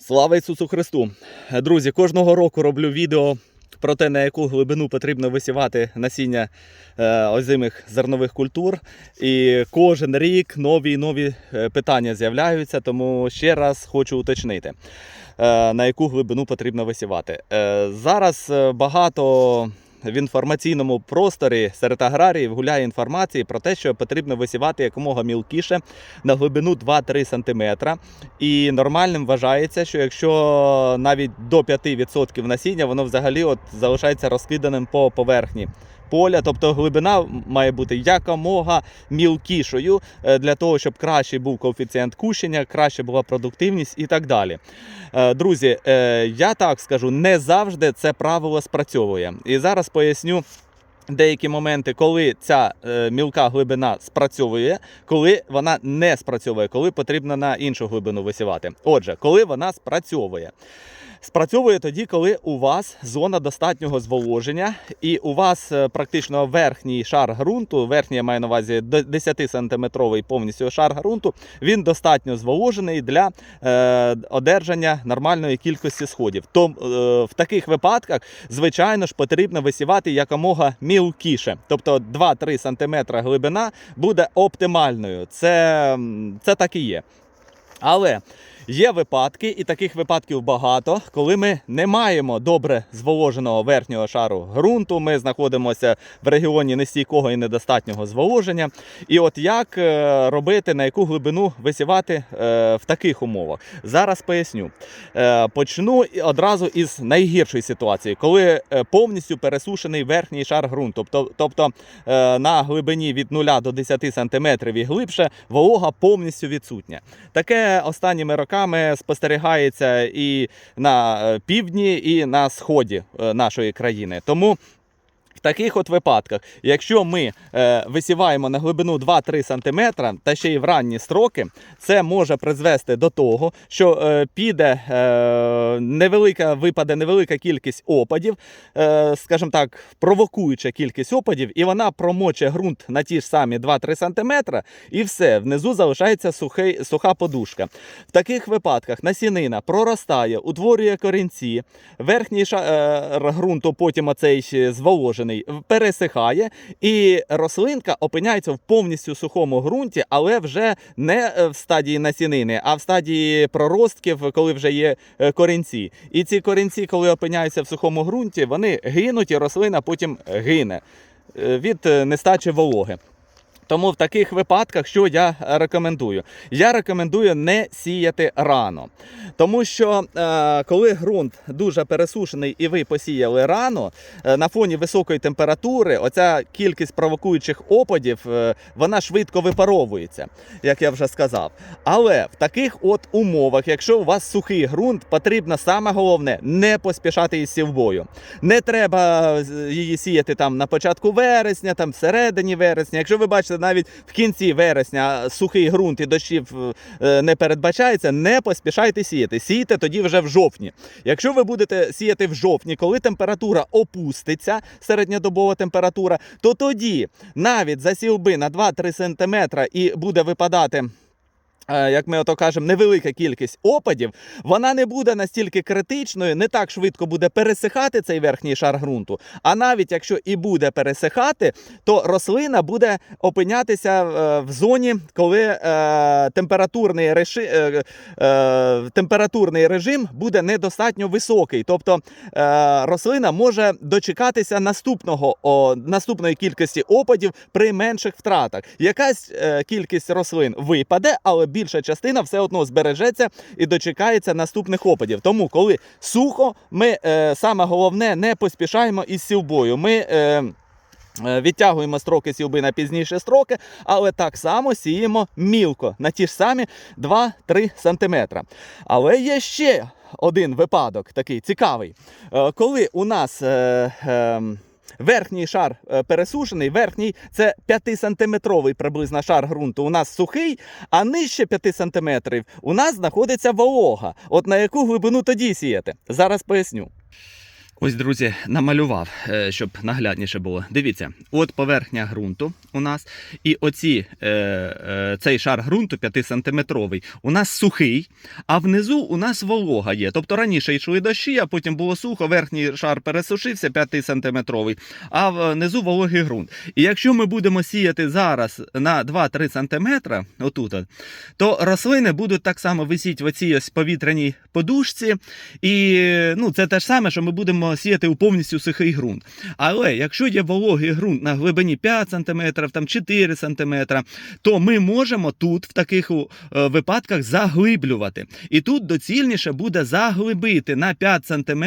Слава Ісусу Христу! Друзі, кожного року роблю відео про те, на яку глибину потрібно висівати насіння е, озимих зернових культур. І кожен рік нові і нові е, питання з'являються, тому ще раз хочу уточнити, е, на яку глибину потрібно висівати. Зараз багато в інформаційному просторі серед аграріїв гуляє інформація про те, що потрібно висівати якомога мілкіше на глибину 2-3 см. І нормальним вважається, що якщо навіть до 5% насіння, воно взагалі от залишається розкиданим по поверхні поля. Тобто глибина має бути якомога мілкішою е, для того, щоб кращий був коефіцієнт кущення, краще була продуктивність і так далі. Е, Друзі, е, я так скажу, не завжди це правило спрацьовує. І зараз поясню. Деякі моменти, коли ця е, мілка глибина спрацьовує, коли вона не спрацьовує, коли потрібно на іншу глибину висівати. Отже, коли вона спрацьовує. Спрацьовує тоді, коли у вас зона достатнього зволоження, і у вас е, практично верхній шар ґрунту, верхній я маю на увазі 10 сантиметровий повністю шар ґрунту, він достатньо зволожений для е, одержання нормальної кількості сходів. То е, в таких випадках, звичайно ж, потрібно висівати якомога мілкіше. Тобто 2-3 см глибина буде оптимальною. Це, це так і є. Але є випадки, і таких випадків багато, коли ми не маємо добре зволоженого верхнього шару ґрунту. Ми знаходимося в регіоні нестійкого і недостатнього зволоження. І от як е, робити, на яку глибину висівати е, в таких умовах? Зараз поясню. Е, Почну одразу із найгіршої ситуації, коли повністю пересушений верхній шар ґрунту. Тобто, на глибині від 0 до 10 см і глибше волога повністю відсутня. Таке останніми роками спостерігається і на е, півдні, і на сході е, нашої країни. Тому. В таких от випадках, якщо ми е, висіваємо на глибину 2-3 см та ще й в ранні строки, це може призвести до того, що е, піде е, невелика випаде невелика кількість опадів, е, скажімо так, провокуюча кількість опадів, і вона промоче ґрунт на ті ж самі 2-3 см, і все, внизу залишається сухий, суха подушка. В таких випадках насінина проростає, утворює корінці, верхній шар ґрунту потім оцей ще зволожений пересихає, і рослинка опиняється в повністю сухому ґрунті, але вже не е, в стадії насінини, а в стадії проростків, коли вже є е, корінці. І ці корінці, коли опиняються в сухому ґрунті, вони гинуть, і рослина потім гине е, від е, нестачі вологи. Тому в таких випадках, що я рекомендую? Я рекомендую не сіяти рано. Тому що е, коли ґрунт дуже пересушений і ви посіяли рано, е, на фоні високої температури, оця кількість провокуючих опадів, е, вона швидко випаровується, як я вже сказав. Але в таких от умовах, якщо у вас сухий ґрунт, потрібно саме головне не поспішати із сівбою. Не треба її сіяти там на початку вересня, там всередині вересня. Якщо ви бачите, навіть в кінці вересня сухий ґрунт і дощів е, не передбачається, не поспішайте сіяти. Сійте тоді вже в жовтні. Якщо ви будете сіяти в жовтні, коли температура опуститься, середньодобова температура, то тоді навіть засів би на 2-3 см і буде випадати. Е, Як ми ото кажемо, невелика кількість опадів, вона не буде настільки критичною, не так швидко буде пересихати цей верхній шар ґрунту. А навіть якщо і буде пересихати, то рослина буде опинятися е, в зоні, коли е, температурний, реши, е, температурний режим буде недостатньо високий. Тобто рослина може дочекатися наступного, наступної кількості опадів при менших втратах. Якась кількість рослин випаде, але більша частина все одно збережеться і дочекається наступних опадів. Тому, коли сухо, ми е, саме головне не поспішаємо із сівбою. Ми е, е, Відтягуємо строки сівби на пізніші строки, але так само сіємо мілко на ті ж самі 2-3 см. Але є ще один випадок такий цікавий. Е, Коли у нас е, е, верхній шар е, пересушений, верхній це 5-сантиметровий приблизно шар ґрунту у нас сухий, а нижче 5 сантиметрів у нас знаходиться волога. От на яку глибину тоді сіяти? Зараз поясню. Ось, друзі, намалював, е, щоб наглядніше було. Дивіться, от поверхня ґрунту у нас, і оці, е, е, цей шар ґрунту 5-сантиметровий у нас сухий, а внизу у нас волога є. Тобто раніше йшли дощі, а потім було сухо, верхній шар пересушився 5-сантиметровий, а внизу вологий ґрунт. І якщо ми будемо сіяти зараз на 2-3 сантиметра, отут, то рослини будуть так само висіти в оцій ось повітряній подушці. І ну, це те ж саме, що ми будемо сіяти у повністю сухий ґрунт. Але якщо є вологий ґрунт на глибині 5 см, там 4 см, то ми можемо тут в таких е, випадках заглиблювати. І тут доцільніше буде заглибити на 5 см,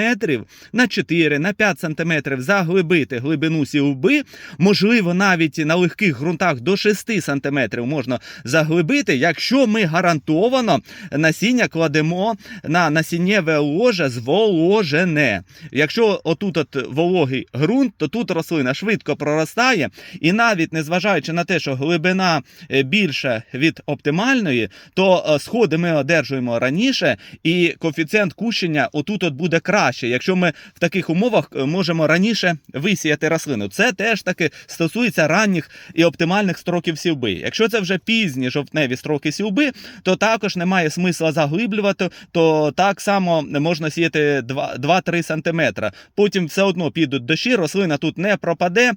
на 4, на 5 см заглибити глибину сівби. Можливо, навіть на легких ґрунтах до 6 см можна заглибити, якщо ми гарантовано насіння кладемо на насіннєве ложе зволожене. Якщо отут от вологий ґрунт, то тут рослина швидко проростає, і навіть незважаючи на те, що глибина е, більша від оптимальної, то е, сходи ми одержуємо раніше, і коефіцієнт кущення отут от буде краще, якщо ми в таких умовах е, можемо раніше висіяти рослину. Це теж таки стосується ранніх і оптимальних строків сівби. Якщо це вже пізні жовтневі строки сівби, то також немає смисла заглиблювати, то так само можна сіяти 2-3 см. Потім все одно підуть дощі, рослина тут не пропаде.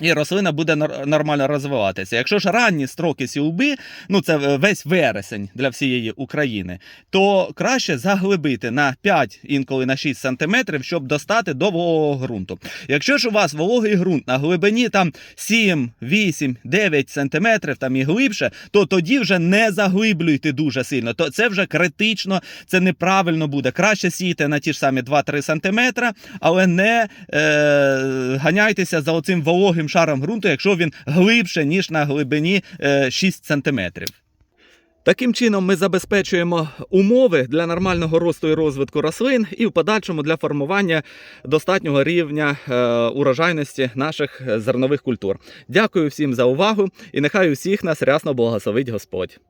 І рослина буде нор- нормально розвиватися. Якщо ж ранні строки сівби, ну це е, весь вересень для всієї України, то краще заглибити на 5, інколи на 6 сантиметрів, щоб достати до вологого ґрунту. Якщо ж у вас вологий ґрунт на глибині там 7, 8, 9 сантиметрів там і глибше, то тоді вже не заглиблюйте дуже сильно. То це вже критично, це неправильно буде. Краще сійте на ті ж самі 2-3 сантиметра, але не е, ганяйтеся за оцим вологим шаром ґрунту, якщо він глибше, ніж на глибині е, 6 сантиметрів. Таким чином ми забезпечуємо умови для нормального росту і розвитку рослин і в подальшому для формування достатнього рівня е, урожайності наших е, зернових культур. Дякую всім за увагу і нехай усіх нас рясно благословить Господь.